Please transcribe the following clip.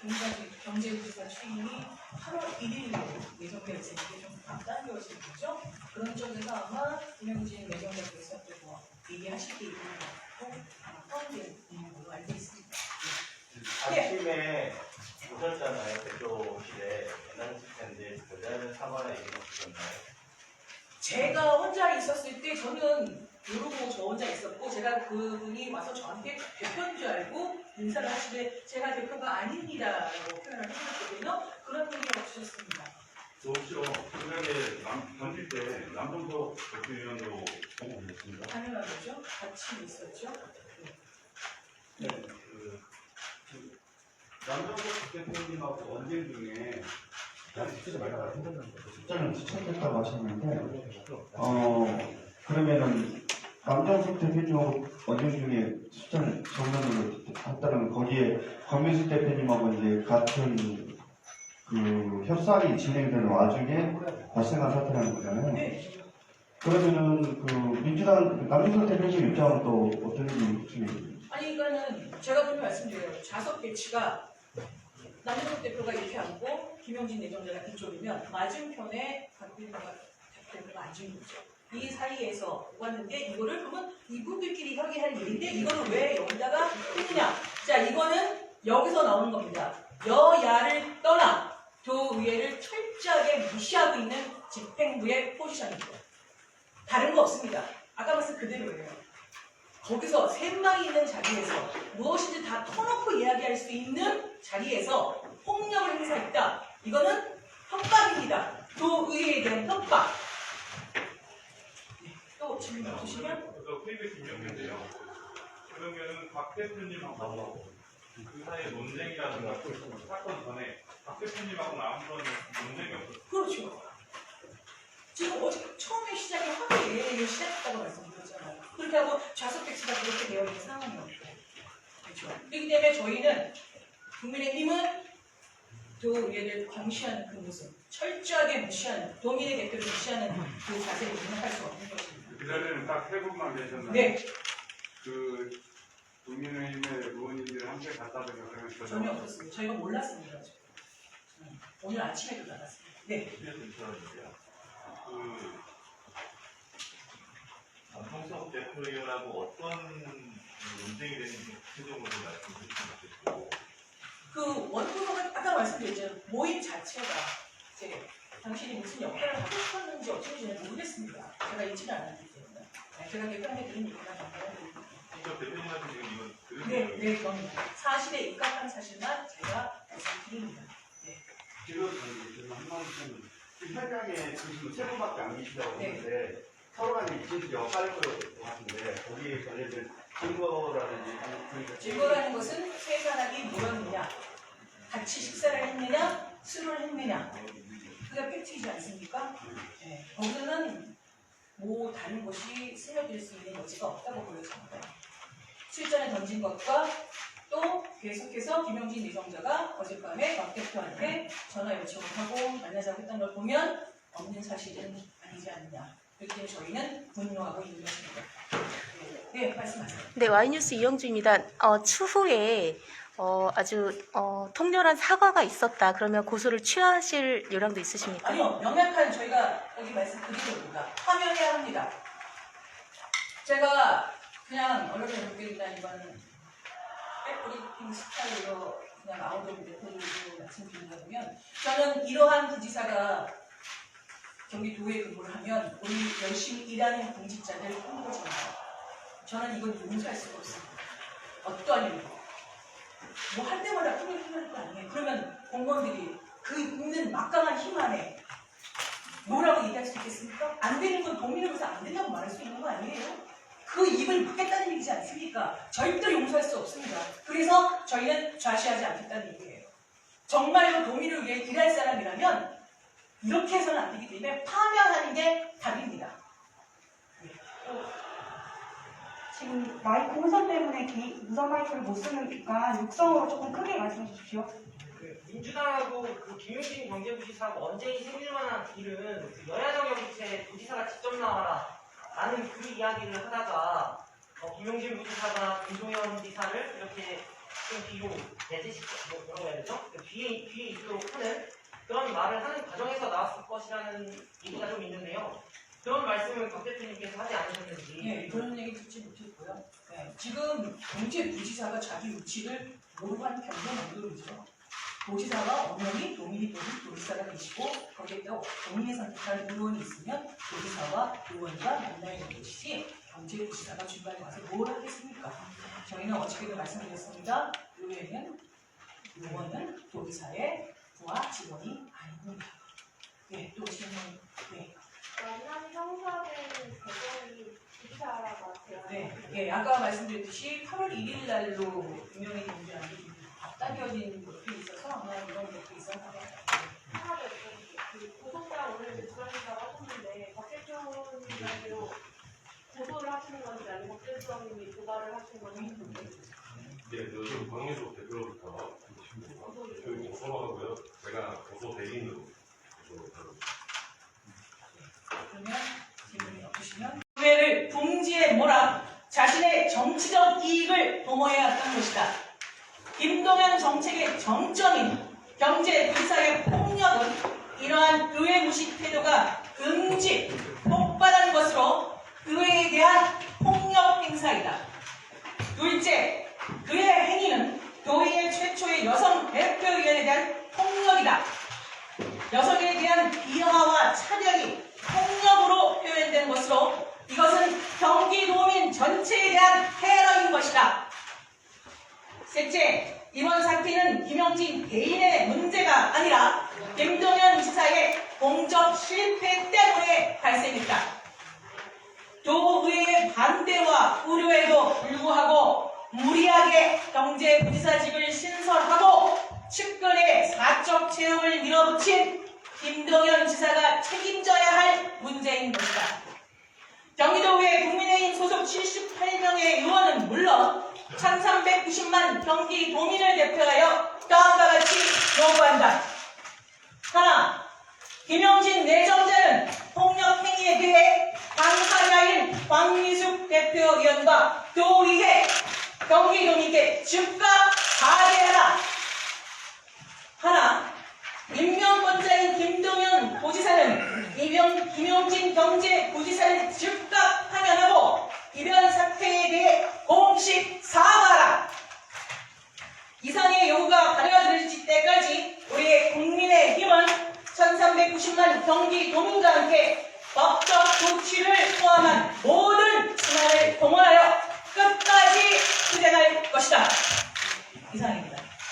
경제, 경제부지사 취임이 8월 1일로 예정되어 있으니 좀 앞당겨진 거죠. 그런 쪽에서 아마 김영진 내정자께서 뭐 얘기하실 게 있는 것 같고 아마 포함되어 있는 걸로 알고 있습니다. 아침에 오셨잖아요 대표실에 옛날 텐데 여자는 사과나 얘기 없으셨나요? 제가 혼자 있었을 때 저는 모르고 저 혼자 있었고 제가 그분이 와서 저한테 대표인 줄 알고 인사를 하시되 제가 대표가 아닙니다라고 표현을 하셨거든요. 그런 얘기 없으셨습니다. 저 혹시 그날에 남, 던질 때 남동석 대표위원으로 보고 계셨습니다. 당연한 거죠. 같이 있었죠. 네, 그, 그 남정석 대표님하고 언쟁 중에 숫자는 추천됐다고 하셨는데, 어, 그러면은, 남정석 대표님하고 언쟁 중에 숫자를 정면으로 했다는 거기에 권민수 대표님하고 이제 같은 그 협상이 진행되는 와중에 발생한 사태라는 거잖아요. 네. 그러면은 그 민주당 남정석 대표님 입장은 또 어떤 일이 아니 그러니까는 제가 분명 말씀드려요. 좌석 배치가 남준석 대표가 이렇게 앉고 김영진 내정자가 이쪽이면 맞은편에 박빈과 대표가 앉은 거죠. 이 사이에서 왔는데 이거를 그러면 이분들끼리 하게 할 일인데 이거를 왜 여기다가 했느냐? 자 이거는 여기서 나오는 겁니다. 여야를 떠나 도의회를 철저하게 무시하고 있는 집행부의 포지션이죠. 다른 거 없습니다. 아까 말씀 그대로예요. 거기서 셋망이 있는 자리에서 무엇이든 다 터놓고 이야기할 수 있는 자리에서 폭력을 행사했다. 이거는 협박입니다. 도의회에 대한 협박. 네, 또 질문 주시면 그래서 KBS 김영규인데요. 그러면 박 대표님하고 그 사이에 논쟁이라든가 그 사건 전에 박 대표님하고는 아무런 논쟁이 없었어요. 그렇죠. 지금 어제 처음에 시작이 화기 예를 시작했다고 말씀드렸잖아요. 그렇게 하고 좌석 백수가 그렇게 되어 있는 상황이었고. 그렇죠. 그렇기 때문에 저희는 국민의힘은 도의회를 경시하는 그 모습, 철저하게 무시하는, 도민의 대표를 무시하는 그 자세를 인정할 수 없는 것입니다. 그 자리에는 딱 세 분만 계셨나요? 네, 그 국민의힘의 의원님들 함께 갔다든가 그러면 전혀 전혀 없었습니다. 저희가 몰랐습니다. 지금. 음, 오늘 아침에도 나갔습니다. 네. 그 남동석 대표위원하고 어떤 논쟁이 되는지 구체적으로 좀 말씀해 주시면 좋겠고 그 원구성은 아까 말씀드렸죠. 모임 자체가 이제 당신이 무슨 역할을 하고 싶었는지 어쩐지는 모르겠습니다. 제가 때문에. 네, 제가 얘기가 정말 저 대표님한테 지금 들은 네, 거예요. 네, 그럼 사실에 입각한 사실만 제가 말씀드립니다. 지금 저기 지금 한 말씀 지금 현장에 지금 세 분밖에 안 계시다고 네. 하는데 서로 간에 진실 역할을 것 같은데 거기에 관련된 증거라든지 아니, 그러니까 증거라는 것은 세 사람이 모였느냐, 같이 식사를 했느냐, 술을 했느냐. 그게 팩트이지 않습니까? 네, 거기서는 뭐 다른 것이 스며들 수 있는 여지가 없다고 보여집니다. 실전에 던진 것과 또 계속해서 김영진 내정자가 어젯밤에 박 대표한테 전화 요청을 하고 만나자고 했던 걸 보면 없는 사실은 아니지 않느냐. 때문에 저희는 분노하고 있는 것입니다. 네, 말씀하세요. 네, 와이뉴스 이영주입니다. 어, 추후에 어, 아주 어, 통렬한 사과가 있었다. 그러면 고소를 취하실 요량도 있으십니까? 아니요, 명확한 저희가 여기 말씀드리겠습니다. 화면해야 합니다. 제가 그냥 언론에 넘겨드린다는 백브리핑 스타일로 그냥 아웃도어 대표들로 말씀드린다면 저는 이러한 부지사가 경기도에 근무를 하면 우리 열심히 일하는 공직자들 홍보입니다. 저는 이건 용서할 수가 없습니다. 어떠한 일도. 뭐 할 때마다 꿈을 힘을 거 아니에요. 그러면 공무원들이 그 있는 막강한 힘 안에 뭐라고 얘기할 수 있겠습니까? 안 되는 건 도민으로서 안 된다고 말할 수 있는 거 아니에요? 그 입을 막겠다는 얘기지 않습니까? 절대 용서할 수 없습니다. 그래서 저희는 좌시하지 않겠다는 얘기예요. 정말로 도민을 위해 일할 사람이라면 이렇게 해서는 안 되기 때문에 파면하는 게 답입니다. 지금 마이크 혼선 때문에 개인 무선 마이크를 못 쓰니까 육성으로 조금 크게 말씀해 주십시오. 그 민주당하고 그 김용진 경제부지사하고 언쟁이 생길 만한 일은 그 여야 정경부채 부지사가 직접 나와라 라는 그 이야기를 하다가 어, 김용진 부지사가 김종현 지사를 이렇게 좀 뒤로 내재시켜 뭐 뭐라고 해야 되죠? 그 뒤에 뒤에 있도록 하는 그런 말을 하는 과정에서 나왔을 것이라는 얘기가 좀 있는데요. 그런 말씀을 박 대표님께서 하지 않으셨는지. 예, 그런 얘기 듣지 못했고요. 예, 지금 경제부지사가 자기 위치를 모르고 하는 경우가 만들어지죠. 도지사가 엄연히 동일이 또는 도지사가 계시고 거기에다 본인이 선택할 의원이 있으면 도지사와 의원과 만나야 되는 것이지 경제부지사가 중간에 와서 뭘 하겠습니까? 저희는 어저께도 말씀드렸습니다. 의회는 의원은 도지사의 부하 직원이 아닙니다. 예, 또 질문, 네. 만남 형사된 대전이 기사라고 하세요. 네, 예, 아까 말씀드렸듯이 8월 1일 날로 유명해진 문제는 앞당겨진 것도 있어서 아마 이런 것도 있었나 봐요. 하나도 그 고소장 오늘 제출하신다고 하셨는데 박 대표님께로 고소를 하시는 건지 아니면 박 대표님이 고발을 하시는 건지 네, 요즘 박민수 대표로부터 교육 고소를 하고요. 제가 고소 대리인으로 고소를 하고 그러면 질문이 없으시면 의회를 궁지에 몰아 자신의 정치적 이익을 도모해야 한다는 것이다. 김동연 정책의 정점인 경제부사의 폭력은 이러한 의회 무식 태도가 금지, 폭발한 것으로 의회에 대한 폭력 행사이다. 둘째, 그의 행위는 교회의 최초의 여성 대표위원에 대한 폭력이다. 여성에 대한 비하와 차별이 폭력으로 표현된 것으로 이것은 경기도민 전체에 대한 테러인 것이다. 셋째, 이번 사태는 김영진 개인의 문제가 아니라 김동연 지사의 공적 실패 때문에 발생했다. 도의회의 반대와 우려에도 불구하고 무리하게 경제부지사직을 신설하고 측근의 사적 채용을 밀어붙인 김동연 지사가 책임져야 할 문제인 것이다. 경기도의회 국민의힘 소속 78명의 의원은 물론 1390만 경기 도민을 대표하여 다음과 같이 요구한다. 하나, 김영진 내정자는 폭력 행위에 대해 당사자인 황미숙 대표위원과 도의회 경기도민께 즉각 사죄하라. 하나, 임명권자인 김동연 도지사는 이병 김용진 경제부지사를 즉각 파면하고 이번 사태에 대해 공식 사과하라. 요구가 받아들여질 때까지 우리 국민의 힘은 1390만 경기 도민과 함께 법적 조치를 포함한 모든 수단을 동원하여 끝까지 투쟁할 것이다. 이상입니다.